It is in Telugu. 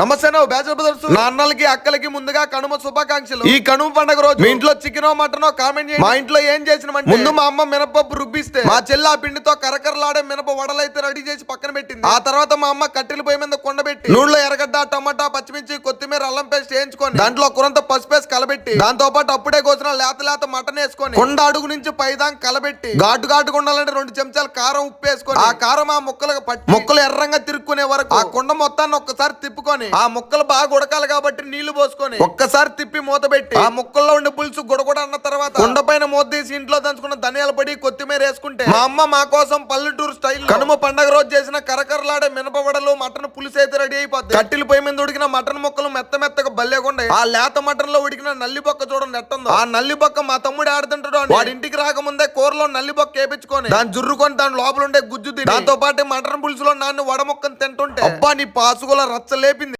నమస్తే నువ్వు బ్యాచలర్ బ్రదర్స్. నా అన్నలకి అక్కలకి ముందుగా కనుమ శుభాకాంక్షలు. ఈ కనుమ పండుగ రోజు మీ ఇంట్లో చికెన్ మటనో కామెంట్ చేయండి. మా ఇంట్లో ఏం చేసిన ముందు మా అమ్మ మినపప్పు రుబ్బిస్తే మా చెల్లి ఆ పిండితో కరకరలాడే మినప వడలైతే రెడీ చేసి పక్కన పెట్టింది. ఆ తర్వాత మా అమ్మ కట్టెల పొయ్యి మీద కొండబెట్టి నూనెలో ఎర్రగడ్డ టమాటా పచ్చిమిర్చి కొత్తిమీర అల్లం వేయించుకొని దాంట్లో కురంత పసుపు వేసి కలబెట్టి దాంతో పాటు అప్పుడే కోసిన లేత లేత మటన్ వేసుకొని కొండ అడుగు నుంచి పైదాం కలబెట్టి ఘాటు ఘాటుగా ఉండాలంటే రెండు చెంచాలు కారం ఉప్పు వేసుకొని ఆ కారం ఆ ముక్కలకు పట్టి ముక్కలు ఎర్రంగా తిరుక్కునే వరకు ఆ కుండ మొత్తాన్ని ఒక్కసారి తిప్పుకొని ఆ ముక్కలు బాగా ఉడకాలి కాబట్టి నీళ్ళు పోసుకొని ఒక్కసారి తిప్పి మూత పెట్టి ఆ ముక్కల్లో ఉండే పులుసు గుడగొడ అన్న తర్వాత కుండ మూత తీసి ఇంట్లో దంచుకున్న ధనియాల పొడి కొత్తిమీర వేసుకుంటే మా అమ్మ మా కోసం పల్లెటూరు స్టైల్ కనుమ పండగ రోజు చేసిన కరకరలాడే మినపవడలు మటన్ పులుసు అయితే రెడీ అయిపోద్ది. కట్టెల పొయ్యి మీద ఉడికిన మటన్ ముక్కలు మెత్త మెత్తగా బల్లేకుండా ఆ లేత మటన్లో ఉడికిన నల్లి బొక్క చూడండి ఎట్టుందో ఆ నల్లి బొక్క మా తమ్ముడు ఆడుతుంటాడు అని వాడి ఇంటికి రాకముందే కూరలో నల్లి బొక్క వేపించుకొని దాన్ని జుర్రుకొని దాని లోపల ఉండే గుజ్జు తిని దాంతో పాటు మటన్ పులుసులో నాన్న వడముక్కను తింటుంటే అబ్బా నీ పాసుగుల రచ్చ లేపింది.